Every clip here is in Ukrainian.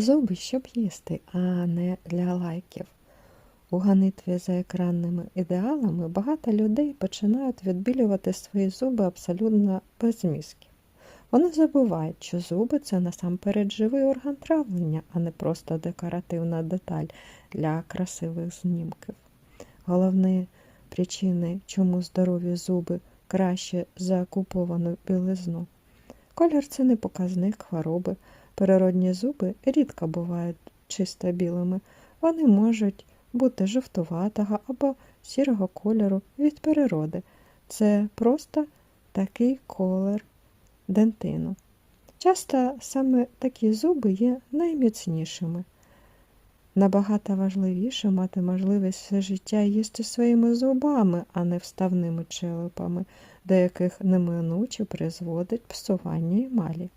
Зуби, щоб їсти, а не для лайків. У ганитві за екранними ідеалами багато людей починають відбілювати свої зуби абсолютно без мізків. Вони забувають, що зуби це насамперед живий орган травлення, а не просто декоративна деталь для красивих знімків. Головні причини, чому здорові зуби краще за куповану білизну. Колір це не показник хвороби. Природні зуби рідко бувають чисто білими. Вони можуть бути жовтуватого або сірого кольору від природи. Це просто такий колір дентину. Часто саме такі зуби є найміцнішими. Набагато важливіше мати можливість все життя їсти своїми зубами, а не вставними челепами, до яких неминуче призводить псування емалі.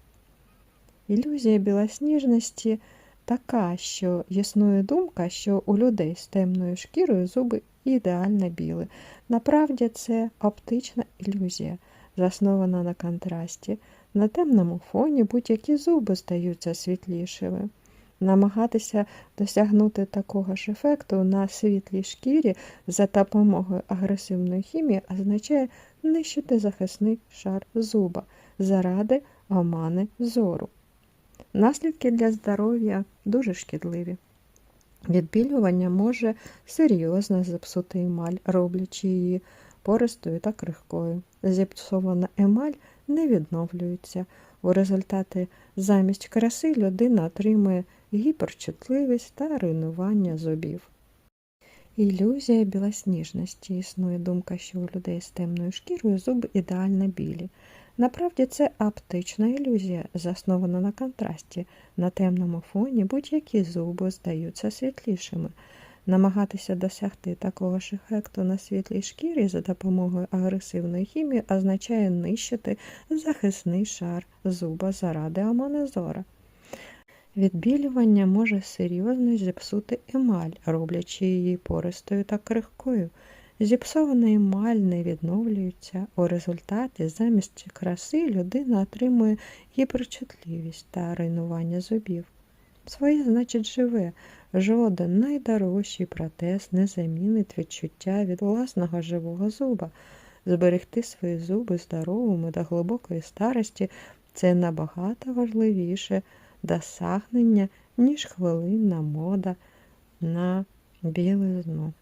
Ілюзія білосніжності така, що існує думка, що у людей з темною шкірою зуби ідеально білі. Направді це оптична ілюзія, заснована на контрасті. На темному фоні будь-які зуби стаються світлішими. Намагатися досягнути такого ж ефекту на світлій шкірі за допомогою агресивної хімії означає нищити захисний шар зуба заради омани зору. Наслідки для здоров'я дуже шкідливі. Відбілювання може серйозно зіпсути емаль, роблячи її пористою та крихкою. Зіпсована емаль не відновлюється. У результаті замість краси людина отримує гіперчутливість та руйнування зубів. Ілюзія білосніжності. Існує думка, що у людей з темною шкірою зуби ідеально білі. Направді це оптична ілюзія, заснована на контрасті. На темному фоні будь-які зуби здаються світлішими. Намагатися досягти такого ж ефекту на світлій шкірі за допомогою агресивної хімії означає нищити захисний шар зуба заради аманезора. Відбілювання може серйозно зіпсути емаль, роблячи її пористою та крихкою. Зіпсована емаль не відновлюється. У результаті замість краси людина отримує гіперчутливість та руйнування зубів. Своє, значить, живе. Жоден найдорожчий протез не замінить відчуття від власного живого зуба. Зберегти свої зуби здоровими до глибокої старості це набагато важливіше досягнення, ніж хвилинна мода на білизну.